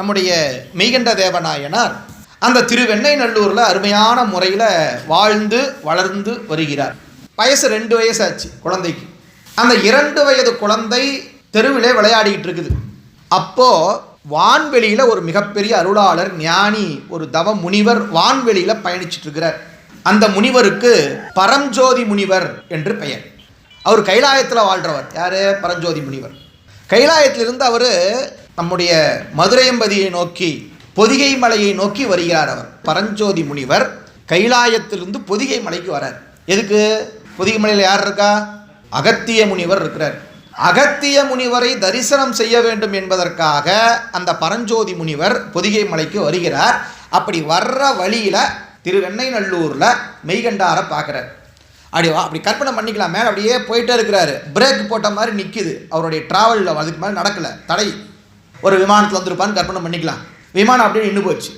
நம்முடைய மெய்கண்ட தேவநாயனார் அந்த திருவெண்ணை நல்லூரில் அருமையான முறையில் வாழ்ந்து வளர்ந்து வருகிறார். வயசு ரெண்டு வயசு ஆச்சு குழந்தைக்கு. அந்த இரண்டு வயது குழந்தை தெருவிலே விளையாடிக்கிட்டு இருக்குது. அப்போது வான்வெளியில் ஒரு மிகப்பெரிய அருளாளர் ஞானி ஒரு தவ முனிவர் வான்வெளியில் பயணிச்சிட்டு இருக்கிறார். அந்த முனிவருக்கு பரஞ்சோதி முனிவர் என்று பெயர். அவர் கைலாயத்தில் வாழ்கிறவர் யார்? பரஞ்சோதி முனிவர். கைலாயத்திலிருந்து அவர் நம்முடைய மதுரையம்பதியை நோக்கி பொதிகை மலையை நோக்கி வருகிறார் அவர். பரஞ்சோதி முனிவர் கைலாயத்திலிருந்து பொதிகை மலைக்கு வரார். எதுக்கு? பொதிகை மலையில் யார் இருக்கா? அகத்திய முனிவர் இருக்கிறார். அகத்திய முனிவரை தரிசனம் செய்ய வேண்டும் என்பதற்காக அந்த பரஞ்சோதி முனிவர் பொதிகை மலைக்கு வருகிறார். அப்படி வர்ற வழியில் திருவெண்ணைநல்லூரில் மெய்கண்டாரை பார்க்குறார். அப்படி அப்படி கற்பனை பண்ணிக்கலாம். மேலே அப்படியே போயிட்டே இருக்கிறாரு. பிரேக் போட்ட மாதிரி நிற்கிது அவருடைய ட்ராவலில் அதுக்கு மேலே நடக்கலை. தடை. ஒரு விமானத்தில் வந்திருப்பான்னு கற்பனை பண்ணிக்கலாம். விமானம் அப்படியே நின்று போச்சு.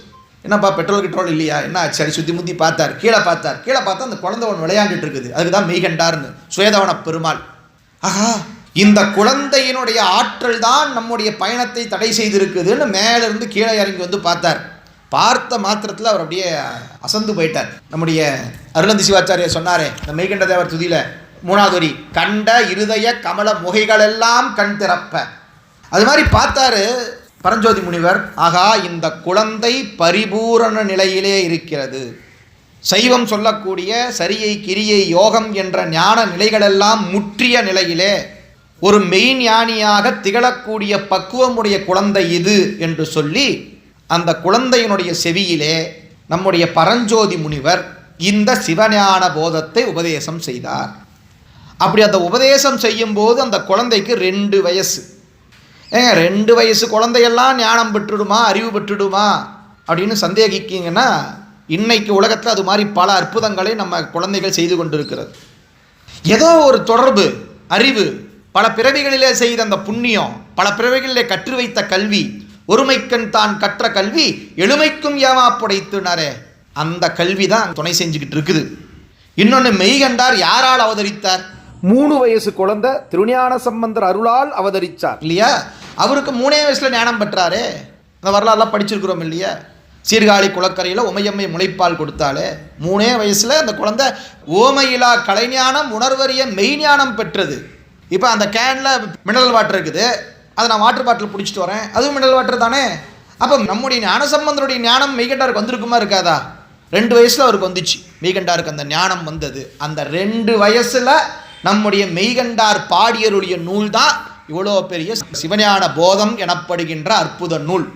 என்னப்பா பெட்ரோல் கிட்ரோல் இல்லையா? என்ன ஆச்சு? சரி சுற்றி முத்தி பார்த்தார். கீழே பார்த்தார். கீழே பார்த்தா அந்த குழந்தை ஒன்று விளையாண்டுட்டு இருக்குது. அதுக்கு தான் மெய்கண்டார்னு. சுவேதவன பெருமாள். ஆஹா இந்த குழந்தையினுடைய ஆற்றல் தான் நம்முடைய பயணத்தை தடை செய்திருக்குதுன்னு மேலேருந்து கீழே இறங்கி வந்து பார்த்தார். பார்த்த மாத்திரத்தில் அவர் அப்படியே அசந்து போயிட்டார். நம்முடைய அருளந்தி சிவாச்சாரியர் சொன்னாரே இந்த மெய்கண்ட தேவர் துதியில மூணாவது கண்ட இருதய கமல முகைகளெல்லாம் கண் திறப்ப. அது மாதிரி பார்த்தாரு பரஞ்சோதி முனிவர் ஆகா இந்த குழந்தை பரிபூரண நிலையிலே இருக்கிறது. சைவம் சொல்லக்கூடிய சரியை கிரியை யோகம் என்ற ஞான நிலைகளெல்லாம் முற்றிய நிலையிலே ஒரு மெய்ஞானியாக திகழக்கூடிய பக்குவமுடைய குழந்தை இது என்று சொல்லி அந்த குழந்தையினுடைய செவியிலே நம்முடைய பரஞ்சோதி முனிவர் இந்த சிவஞான போதத்தை உபதேசம் செய்தார். அப்படி அந்த உபதேசம் செய்யும்போது அந்த குழந்தைக்கு ரெண்டு வயசு. ஏங்க ரெண்டு வயசு குழந்தையெல்லாம் ஞானம் பெற்றுடுமா அறிவு பெற்றுடுமா அப்படின்னு சந்தேகிக்கிங்கன்னா இன்னைக்கு உலகத்தில் அது மாதிரி பல அற்புதங்களை நம்ம குழந்தைகள் செய்து கொண்டிருக்கிறது. ஏதோ ஒரு தொடர்பு அறிவு பல பிறவிகளிலே செய்த அந்த புண்ணியம் பல பிறவிகளிலே கற்று வைத்த கல்வி ஒருமைக்கண் தான் கற்ற கல்வி எளிமைக்கும் ஏமா புடைத்துனாரே. அந்த கல்வி தான் துணை செஞ்சுக்கிட்டு இருக்குது. இன்னொன்று மெய்கண்டார் யாரால் அவதரித்தார்? மூணு வயசு குழந்தை திருஞான சம்பந்தர் அருளால் அவதரித்தார் இல்லையா? அவருக்கு மூணே வயசில் ஞானம் பெற்றாரே. அந்த வரலாறுலாம் படிச்சிருக்கிறோம் இல்லையா? சீர்காழி குளக்கரையில் உமையம்மை முளைப்பால் கொடுத்தாலே மூணே வயசில் அந்த குழந்தை ஓமையிலா கலைஞானம் உணர்வறிய மெய்ஞானம் பெற்றது. இப்போ அந்த கேனில் மினரல் வாட்டர் இருக்குது. அதை நான் வாட்டர் பாட்டில் பிடிச்சிட்டு வரேன். அதுவும் மினரல் வாட்டர் தானே? அப்போ நம்முடைய ஞானசம்பந்தருடைய ஞானம் மெய்கண்டாருக்கு வந்திருக்குமா இருக்காதா? ரெண்டு வயசில் அவருக்கு வந்துச்சு. மெய்கண்டாருக்கு அந்த ஞானம் வந்தது. அந்த ரெண்டு வயசில் நம்முடைய மெய்கண்டார் பாடியருடைய நூல் தான் இவ்வளோ பெரிய சிவஞான போதம் எனப்படுகின்ற அற்புத நூல்.